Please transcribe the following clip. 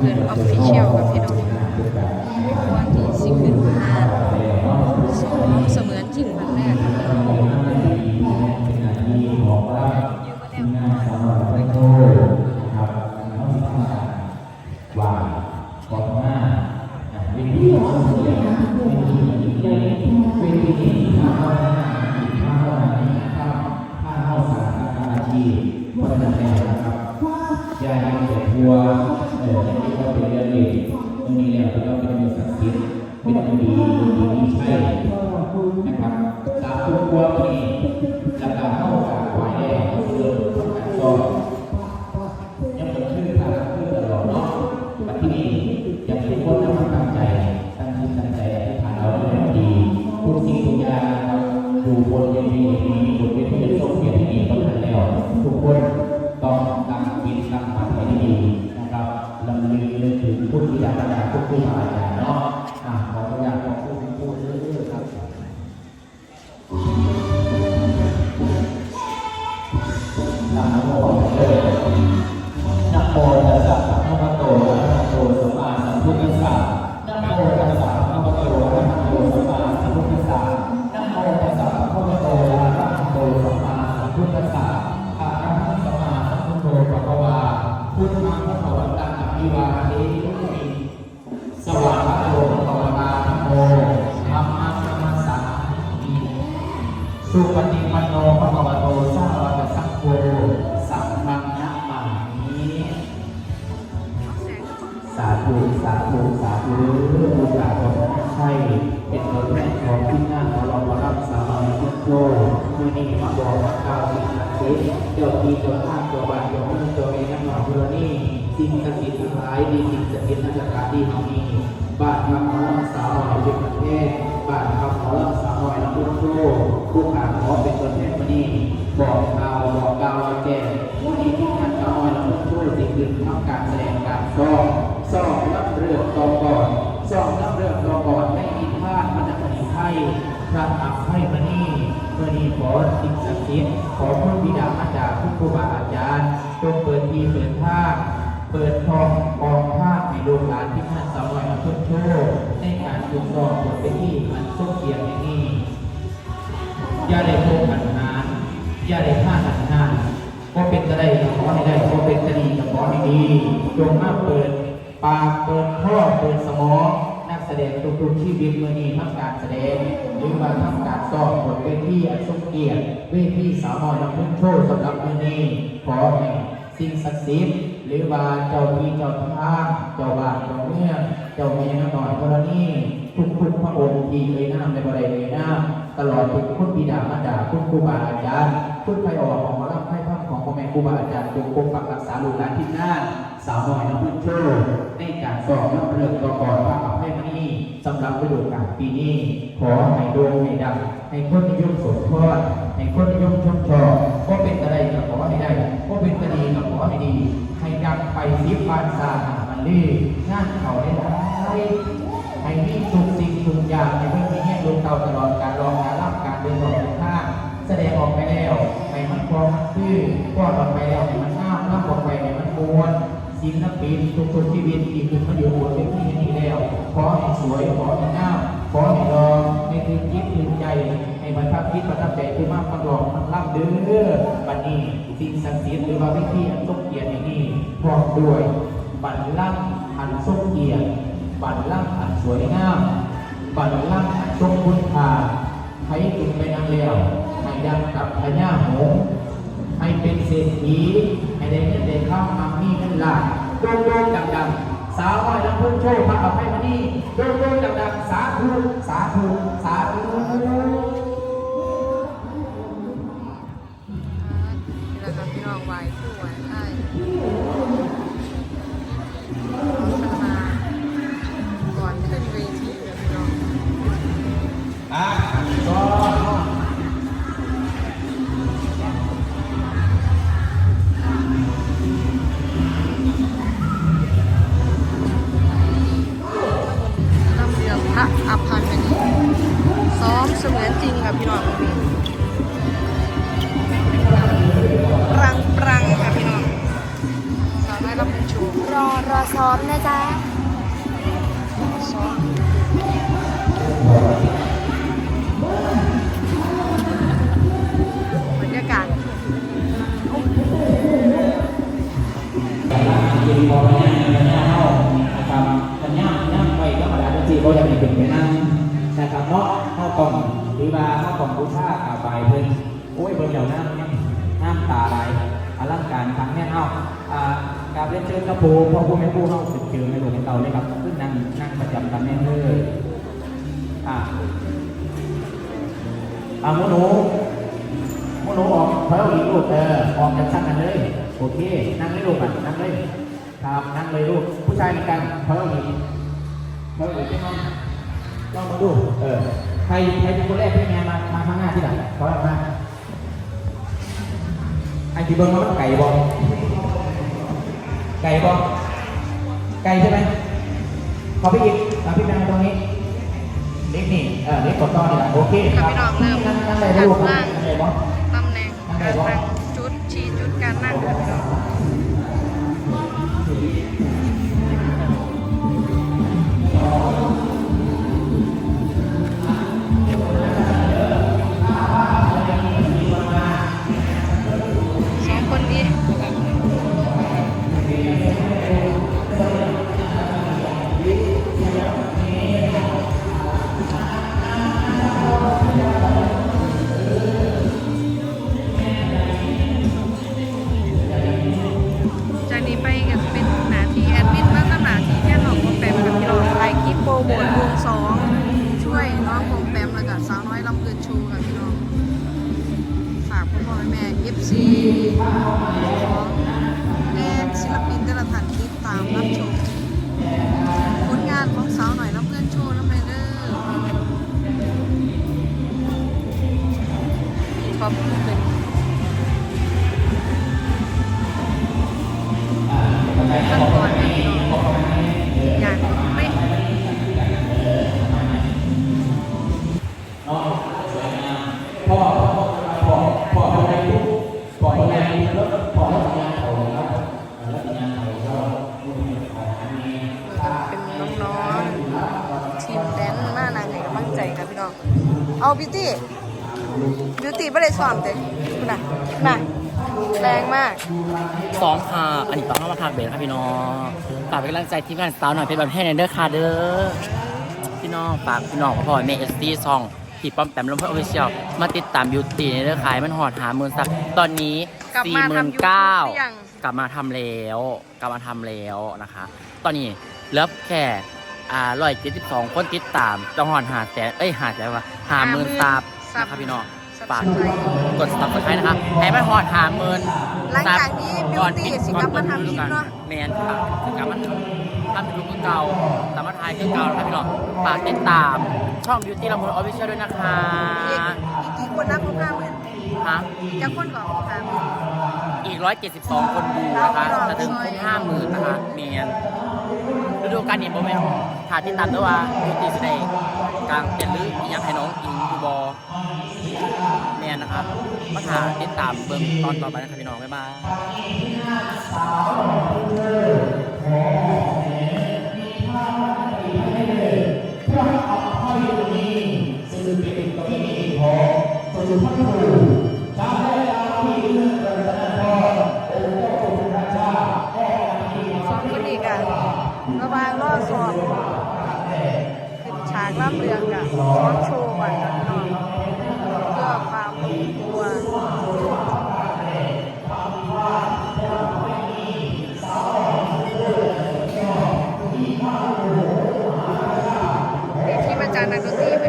เพื่อออฟฟิเชียลกับพี่น้อง ธิ์เป็นเรื่องดีดีดีใช่นะครับสามทุกพวกนี้จะกล่าวเข้ากับไหวแดงเรื่องของการสอบยังเป็นชื่อทางชื่อตลอดเนาะแต่ที่นี่ยังเป็นคนที่ตั้งใจตั้งใจตั้งใจที่ผ่านเราได้ดีทุกสิ่งทุกอย่างนะครับอยู่บนเวทีนี้บนเวทีโซเฟียที่นี่ก็ทันแล้วทุกคนต้องตั้งจิตตั้งมั่นให้ดีนะครับลำลึกนึกถึงพุทธิยาบรรดาพุทธิมาจารย์เนาะ นะโมเอนะโมตัสสะภะคะวะโตอะระหะโตสัมมาสัมพุทธัสสะนะโมตัสสะภะคะวะโตอะระหะโตสัมมาสัมพุทธัสสะนะโมตัสสะภะคะวะโตอะระหะโตสัมมาสัมพุทธัสสะอะระหะสัมมาสัมพุทโธภะคะวาพุทธังภะคะวันตังอะภิวาเทมิ สาธุสาธุสาธุบุญหลาของใช่เป็นตัวแทนของที่งานของเราประรับสามัญทุกโลกมื่อนี้มาบอกว่าข้าวสิ่งศักดิ์สิทธิ์เจ้าที่เจ้าทางเจ้าบ้านเจ้าเมืองเจ้าเองนั่นหน่อยพุทธนี่สิ่งศักดิ์สิทธิ์ทั้งหลายดีสิ่งศักดิ์สิทธิ์นั่นจะขาดีเฮานี้บานคำขอรักษาหน่อยเป็นประเทศบานคำขอรักษาหน่อยลำพุนโตผู้ขาขอเป็นตัวแทนมานี่บอกกล่าวบอกกล่าวแจ้งวันนี้ที่ท่านขอหน่อยลำพุนโตสิ่งอื่นทำการแสดงการซ้อม รับเรื่องต่อก่อนซ้อมรับเรื่องต่อก่อนไม่อินพลาดมันจะผลิตให้พระอักให้มานี่เมื่อนี้ขอสิ่งศักดิ์สิทธิ์ขอพระบิดามารดาผู้ครูบาอาจารย์จงเปิดทีเปิดท่าเปิดทองกองผ้าให้ลูกหลานที่ท่านสาวน้อยมาทุ่มโชว์ในการจุดดอกบนเวทีมันส้มเกียงอย่างนี้อย่าได้โกงขันหานอย่าได้ฆ่าขันหานก็เป็นจะได้ขอให้ได้ก็เป็นจะดีก็ขอให้ดีจงมาเปิด ปากเปิดท่อเปิดสมองนักแสดงทุกๆชีวิตเมื่อนี้ทำการแสดงหรือว่าทำการสอบบนเวทีอันทรงเกียรติเวทีสาวน้อยลำพุ่งโชว์สำหรับเมื่อนี้ขอให้สิ่งศักดิ์สิทธิ์หรือว่าเจ้าที่เจ้าทางเจ้าบ้านเจ้าเมืองเจ้าแม่น้อยกรณีทุกๆพระองค์ที่เอ่ยนามในบริเวณนามตลอดถึงคุณบิดามารดาคุณครูบาอาจารย์คุณไพออกของมร พ่พังของพ่อแม่ครูบาอาจารย์จงปกปักรักษาลูกหลานที่น่านสาวน่อยน้ำพึ่งโชว์ในการสอบรับเรื่องต่อก่อนพระอภัยมณีสำหรับฤดูกาลปีนี้ ขอให้ด่งให้ดังให้คนนิยมสมทอดให้คนนิยมชมชอบก็เป็นอะไรก็ขอให้ได้ก็เป็นคดีก็ขอให้ดี ให้ดังไปสิบบานซาหามันลี่งานเขาได้ได้ให้มีทุกสิ่งทุกอย่างในเพื่อนมีแง่ลงเตาตลอด ศิลปินทุกคนชีวิตที่คือมาอยู่บนเวทีนี้แล้ว ขอให้สวย ขอให้งามขอให้รองในถึงจิตถึงใจ ให้มันทับคิดประทับใจคือมากมันหลอกมันล่ำเด้อบัดนี้สิ่งศักดิ์สิทธิ์หรือว่าวิธีอันทรงเกียรติอย่างนี้พร้อมด้วยบัดลังก์อันทรงเกียรติบัตรล่างอันสวยงามบัตรล่างอันทรงคุณค่าให้ถึงไปนางเลี้ยวให้ดังกับพญาหงส์ ศรษฐีให้ได้เงินเด็กข้าวมามีเงินหลายโด่งโด่งดังดังๆสาวน้อยลำพึ่งโชว์พระอภัยมณีโด่งโด่งดังดังๆสาธุสาธุสาธุ พี่น้อง อ้ยเบิ่งเดี๋ยวน้ำนี่ยน้ำตาไหลอลังการครั้งเนี่เอาอ่ากาบเรียนเชิญกระโปงพ่อผู้แม่ผู้เข้าสึกเจอในหลวงในเตาเลยครับขึ้นนั่งนั่งประจำตำแหน่งเลยอ่าอ่าโมโนโมโนออกเพระอีกลูกเออออกจากชั้นกันเลยโอเค นั่งเลยลูกอะนั่งเลยครับนั่งเลยลูกผู้ชายเหมือนกันเพระอีกพระอีกใช่ไหมลองมาดูเออใครใครเป็นคนแรกที่แม่มามาข้างหน้าที่หลังขอออกมา ไอ้ที่เบิ้งว่ามันไก่บอไก่บอไก่ใช่ไหมขอพี่อีกมาพี่แม่ตรงนี้เล็กนี่เออเล็กกดต้อนนี่แหละโอเคครับพี่น้องเริ่มนั่งนั่งเลยลูกนั่งเลยบอตำแหน่งการนั่งจุดชี้จุดการนั่งค่ะพี่น้อง แม่เอฟซีของแดนศิลปินแต่ละท่านติดตามรับชมผลงานของสาวหน่อยลำเกินโชูน้ำเนเดอร์ขอบคุณเป็นขั้นตอน เอาบิวตี้บิวตี้ไม่ได้สอนเด็กน่ะน่ะแรงมากซ้อมค่ะ อันนี้ต้องเข้ามาพักเบรกครับพี่น้องฝากเป็นกำลังใจทีมงานสาวหน่อยเป็นแบบแห้งเด้อค่ะเด้อพี่น้องฝากพี่น้องพ่อแม่เอสตีซองที่ป้อมแปมลมเพื่อออฟฟิเชียลมาติดตามบิวตี้ในเด้อขายมันหอดหาหมื่นสักตอนนี้กลับสี่มาหมื่นทำ YouTube เก้าหรือยังกลับมาทำแล้ว กลับมาทำแล้วนะคะ ตอนนี้เหลือแค่ อ่าร้อยเจ็ดสิบสองคนติดตามจะหอดหาแสนเอ้ยหาแสนว่าหาหมื่นซับนะครับพี่น้องฝากกดซับสไครต์นะคะให้มันหอดหาหมื่นหลังจากนี้ Beauty สิกลับมาทำคลิปเนอะแมนครับสิกลับมาทำเป็นลูกเก่าสามารถทายคือเก่านะครับพี่น้องฝากติดตามช่อง Beauty ละมุนออฟฟิเชียลด้วยนะคะอีกอีกกี่คนนะคุณข้าเหมือนฮะจะคนก่อนคุณข้าเหมือนอีก 172 คนดูนะคะจะถึงครบ50,000นะคะเมียนฤ ดูกาลนี้โมเมนถ่ายที่ตัดด้วยว่าดูตีสเดย์กลางเต็นหรืออียังให้น้องอิงดูบอเมียนนะครับมาถ่าติดตามเบิ่งตอนต่อไปนะครับพี่น้องบ๊ายบายส ระหวางรอสอบขึ้นฉากรับเรืองกับซ้อมโชว์ก่อนนะพี่น้องเพื่อความลงตัวที่มาจารย์นักดนตรี